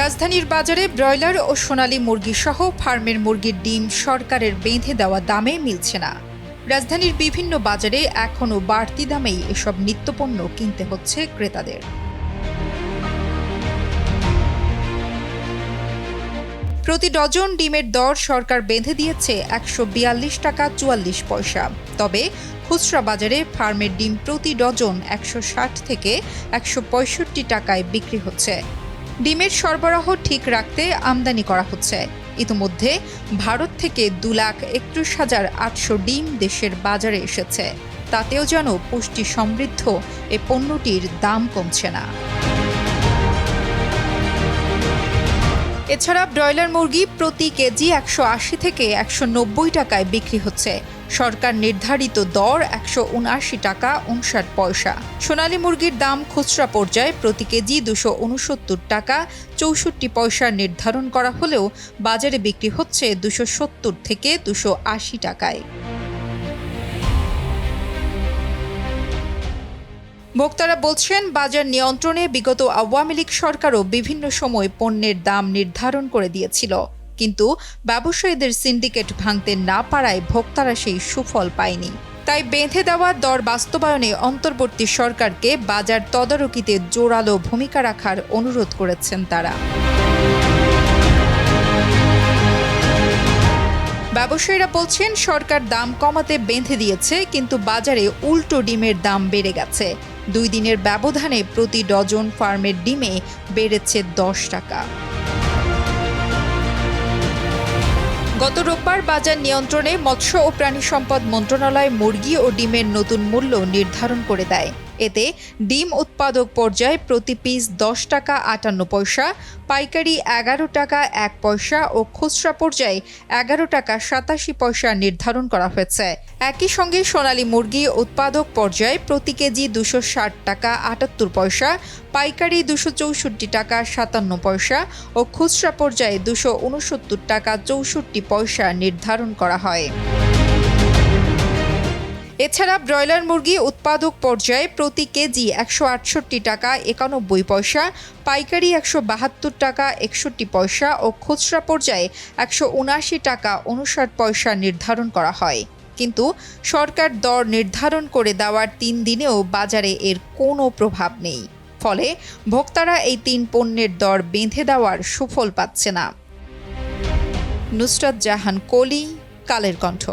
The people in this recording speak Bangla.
রাজধানীর বাজারে ব্রয়লার ও সোনালী মুরগি সহ ফার্মের মুরগির ডিম সরকারের বেঁধে দেওয়া দামে মিলছে না। রাজধানীর বিভিন্ন বাজারে এখনও বাড়তি দামেই এসব নিত্যপণ্য কিনতে হচ্ছে ক্রেতাদের। প্রতি ডজন ডিমের দর সরকার বেঁধে দিয়েছে একশো বিয়াল্লিশ টাকা চুয়াল্লিশ পয়সা। তবে খুচরা বাজারে ফার্মের ডিম প্রতি ডজন একশো ষাট থেকে একশো পঁয়ষট্টি টাকায় বিক্রি হচ্ছে। ডিমের সরবরাহ ঠিক রাখতে আমদানি করা হচ্ছে। ইতিমধ্যে ভারত থেকে দু লাখ একত্রিশ হাজার আটশো ডিম দেশের বাজারে এসেছে। তাতেও যেন পুষ্টি সমৃদ্ধ এ পণ্যটির দাম কমছে না। এছাড়া ব্রয়লার মুরগি প্রতি কেজি একশো আশি থেকে একশো নব্বই টাকায় বিক্রি হচ্ছে। সরকার নির্ধারিত দর একশো উনআশি টাকা উনষাট পয়সা। সোনালী মুরগির দাম খুচরা পর্যায়ে প্রতি কেজি দুশো উনসত্তর টাকা চৌষট্টি পয়সা নির্ধারণ করা হলেও বাজারে বিক্রি হচ্ছে দুশো সত্তর থেকে দুশো আশি টাকায়। ভোক্তারা বলছেন, বাজার নিয়ন্ত্রণে বিগত আওয়ামী লীগ সরকারও বিভিন্ন সময় পণ্যের দাম নির্ধারণ করে দিয়েছিল। কিন্তু ব্যবসায়ীদের সিন্ডিকেট ভাঙতে না পারায় ভোক্তারা সেই সুফল পায়নি। তাই বেঁধে দেওয়া দর বাস্তবায়নে অন্তর্বর্তী সরকারকে বাজার তদারকিতে জোরালো ভূমিকা রাখার অনুরোধ করেছেন তারা। ব্যবসায়ীরা বলছেন, সরকার দাম কমাতে বেঁধে দিয়েছে, কিন্তু বাজারে উল্টো ডিমের দাম বেড়ে গেছে। দুই দিনের ব্যবধানে প্রতি ডজন ফার্মের ডিমে বেড়েছে দশ টাকা। গত রোববার বাজার নিয়ন্ত্রণে মৎস্য ও প্রাণী সম্পদ মন্ত্রণালয় মুরগি ও ডিমের নতুন মূল্য নির্ধারণ করে দেয়। এতে ডিম উৎপাদক পর্যায়ে প্রতি পিস দশ টাকা আটান্ন পয়সা, পাইকারি এগারো টাকা এক পয়সা ও খুচরা পর্যায়ে এগারো টাকা সাতাশি পয়সা নির্ধারণ করা হয়েছে। একই সঙ্গে সোনালী মুরগি উৎপাদক পর্যায়ে প্রতি কেজি দুশো ষাট টাকা আটাত্তর পয়সা, পাইকারি দুশো চৌষট্টি টাকা সাতান্ন পয়সা ও খুচরা পর্যায়ে দুশো উনসত্তর টাকা চৌষট্টি পয়সা নির্ধারণ করা হয়। এছাড়া ব্রয়লার মুরগি উৎপাদক পর্যায়ে প্রতি কেজি একশো আটষট্টি টাকা একানব্বই পয়সা, পাইকারি একশো বাহাত্তর টাকা একষট্টি পয়সা ও খুচরা পর্যায়ে একশো উনআশি টাকা উনষাট পয়সা নির্ধারণ করা হয়। কিন্তু সরকার দর নির্ধারণ করে দেওয়ার তিন দিনেও বাজারে এর কোনো প্রভাব নেই। ফলে ভোক্তারা এই তিন পণ্যের দর বেঁধে দেওয়ার সুফল পাচ্ছে না। নুসরাত জাহান কলি, কালের কণ্ঠ।